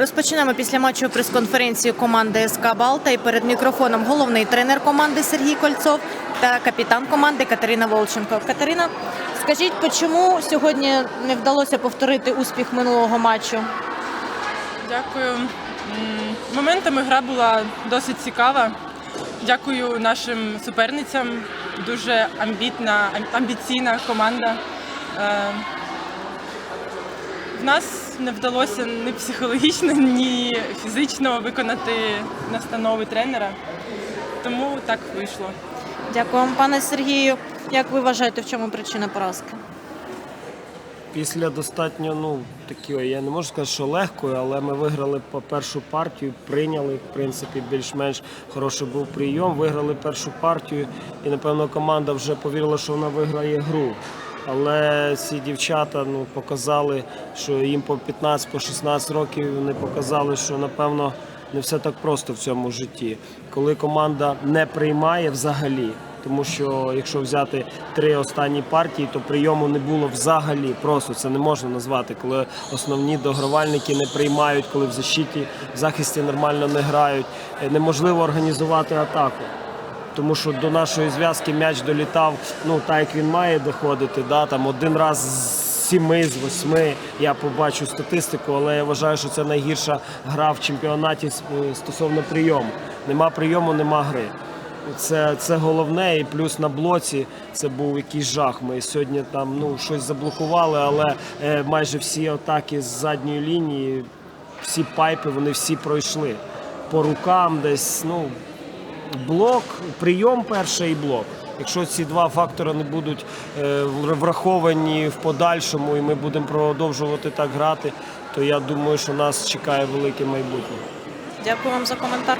Розпочнемо після матчу прес-конференцію команди СК Балта і перед мікрофоном головний тренер команди Сергій Кольцов та капітан команди Катерина Волченко. Катерина, скажіть, чому сьогодні не вдалося повторити успіх минулого матчу? Дякую. Моментами гра була досить цікава. Дякую нашим суперницям. Дуже амбітна, амбіційна команда. В нас не вдалося ні психологічно, ні фізично виконати настанови тренера. Тому так вийшло. Дякую вам, пане Сергію. Як ви вважаєте, в чому причина поразки? Після достатньо, ну такої, я не можу сказати, що легкої, але ми виграли по першу партію, прийняли, в принципі, більш-менш хороший був прийом. Виграли першу партію, і напевно команда вже повірила, що вона виграє гру. Але ці дівчата ну, показали, що їм по 15-16 років вони показали, що напевно не все так просто в цьому житті. Коли команда не приймає взагалі, тому що якщо взяти три останні партії, то прийому не було взагалі. Просто це не можна назвати, коли основні догравальники не приймають, коли в защиті, в захисті нормально не грають. Е, Неможливо організувати атаку. Тому що до нашої зв'язки м'яч долітав, ну так як він має доходити. Да, там один раз з сіми, з восьми. Я побачу статистику, але я вважаю, що це найгірша гра в чемпіонаті е, стосовно прийому. Нема прийому, нема гри. Це, це головне, і плюс на блоці це був якийсь жах. Ми сьогодні там ну щось заблокували, але е, майже всі атаки з задньої лінії, всі пайпи, вони всі пройшли. По рукам десь, ну блок, прийом перший блок. Якщо ці два фактори не будуть е, враховані в подальшому, і ми будемо продовжувати так грати, то я думаю, що нас чекає велике майбутнє. Дякую вам за коментар.